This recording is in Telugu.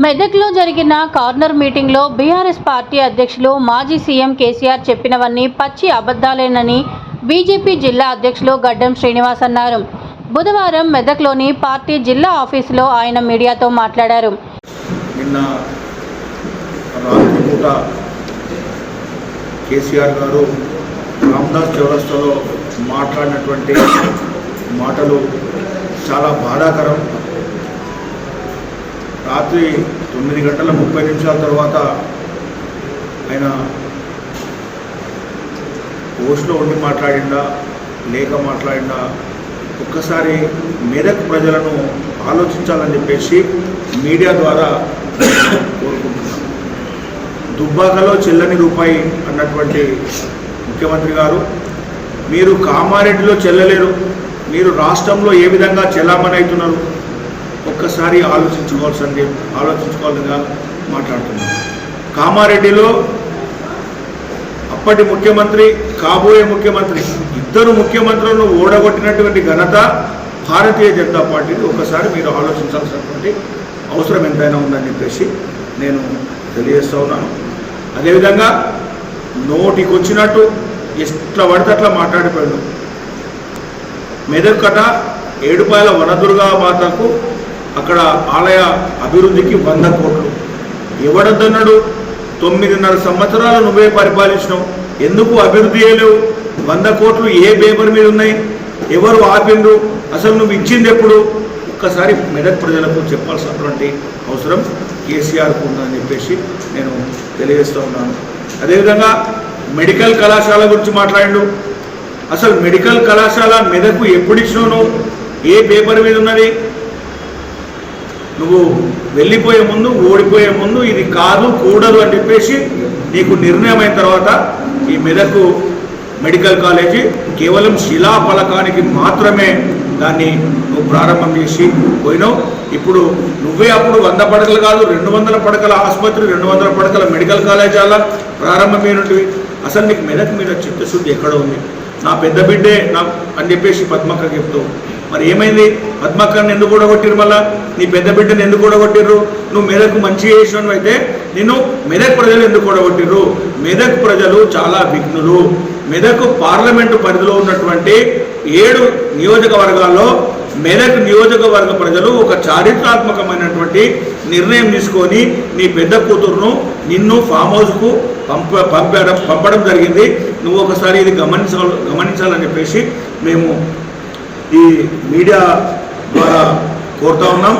మెదక్లో జరిగిన కార్నర్ మీటింగ్లో బీఆర్ఎస్ పార్టీ అధ్యక్షులు మాజీ సీఎం కేసీఆర్ చెప్పినవన్నీ పచ్చి అబద్ధాలేనని బీజేపీ జిల్లా అధ్యక్షులు గడ్డం శ్రీనివాస్ అన్నారు. బుధవారం మెదక్లోని పార్టీ జిల్లా ఆఫీసులో ఆయన మీడియాతో మాట్లాడారు. నిన్న రాత్రిపూట కేసీఆర్ గారు రామ్దాస్ చౌరస్తాలో మాట్లాడినటువంటి మాటలు చాలా బాధాకరం. రాత్రి తొమ్మిది గంటల ముప్పై నిమిషాల తర్వాత ఆయన పోస్ట్లో ఉండి మాట్లాడిందా లేక మాట్లాడిందా ఒక్కసారి మెదక్ ప్రజలను ఆలోచించాలని చెప్పేసి మీడియా ద్వారా కోరుకుంటున్నాను దుబ్బాకలో చెల్లని రూపాయి అన్నటువంటి ముఖ్యమంత్రి గారు మీరు కామారెడ్డిలో చెల్లలేరు మీరు రాష్ట్రంలో ఏ విధంగా చెల్లామణి అవుతున్నారు ఒక్కసారి ఆలోచించుకోవాల్సింది ఆలోచించుకోవాలిగా మాట్లాడుతున్నాను. కామారెడ్డిలో అప్పటి ముఖ్యమంత్రి కాబోయే ముఖ్యమంత్రి ఇద్దరు ముఖ్యమంత్రులను ఓడగొట్టినటువంటి ఘనత భారతీయ జనతా పార్టీని ఒకసారి మీరు ఆలోచించాల్సినటువంటి అవసరం ఎంతైనా ఉందని చెప్పేసి నేను తెలియజేస్తూ ఉన్నాను. అదేవిధంగా నోటికి వచ్చినట్టు ఎట్లా పడితే అట్లా మాట్లాడిపోయాడు మెదక్కట ఏడుపాయల వనదుర్గా మాతకు అక్కడ ఆలయ అభివృద్ధికి వంద కోట్లు. ఎవడద్దన్నాడు? తొమ్మిదిన్నర సంవత్సరాలు నువ్వే పరిపాలించినావు. ఎందుకు అభివృద్ధి చేయలేవు? వంద కోట్లు ఏ పేపర్ మీద ఉన్నాయి? ఎవరు ఆపిండ్రు? అసలు నువ్వు ఇచ్చింది ఎప్పుడు? ఒక్కసారి మెదక్ ప్రజలకు చెప్పాల్సినటువంటి అవసరం కేసీఆర్కు ఉందని చెప్పేసి నేను తెలియజేస్తూ ఉన్నాను. అదేవిధంగా మెడికల్ కళాశాల గురించి మాట్లాడిండు. అసలు మెడికల్ కళాశాల మెదకు ఎప్పుడు ఇచ్చినావు ఏ పేపర్ మీద ఉన్నది? నువ్వు వెళ్ళిపోయే ముందు ఓడిపోయే ముందు ఇది కాదు కూడదు అని చెప్పేసి నీకు నిర్ణయం అయిన తర్వాత ఈ మెదకు మెడికల్ కాలేజీ కేవలం శిలాఫలకానికి మాత్రమే దాన్ని నువ్వు ప్రారంభం చేసి పోయినావు. ఇప్పుడు నువ్వే అప్పుడు వంద పడకలు కాదు రెండు వందల పడకల ఆసుపత్రి రెండు వందల పడకల మెడికల్ కాలేజీ అలా ప్రారంభమైనవి అసలు నీకు మెదక్ మీద చిత్తశుద్ధి ఎక్కడ ఉంది? నా పెద్ద బిడ్డే నా అని చెప్పేసి పద్మక్క చెప్తూ మరి ఏమైంది? పద్మక్కని ఎందుకు కూడగొట్టిరు మళ్ళా? నీ పెద్ద బిడ్డను ఎందుకు కూడగొట్టిర్రు నువ్వు మెదక్ మంచి చేసిన అయితే నిన్ను మెదక్ ప్రజలు ఎందుకు కూడగొట్టిర్రు మెదక్ ప్రజలు చాలా విఘ్నులు. మెదక్ పార్లమెంటు పరిధిలో ఉన్నటువంటి ఏడు నియోజకవర్గాల్లో మెదక్ నియోజకవర్గ ప్రజలు ఒక చారిత్రాత్మకమైనటువంటి నిర్ణయం తీసుకొని నీ పెద్ద కూతురును నిన్ను ఫామ్ హౌస్కు పంప పంపడం పంపడం జరిగింది. నువ్వు ఒకసారి ఇది గమనించాలి గమనించాలని చెప్పేసి మేము ఈ మీడియా ద్వారా కోరుతా ఉన్నాం.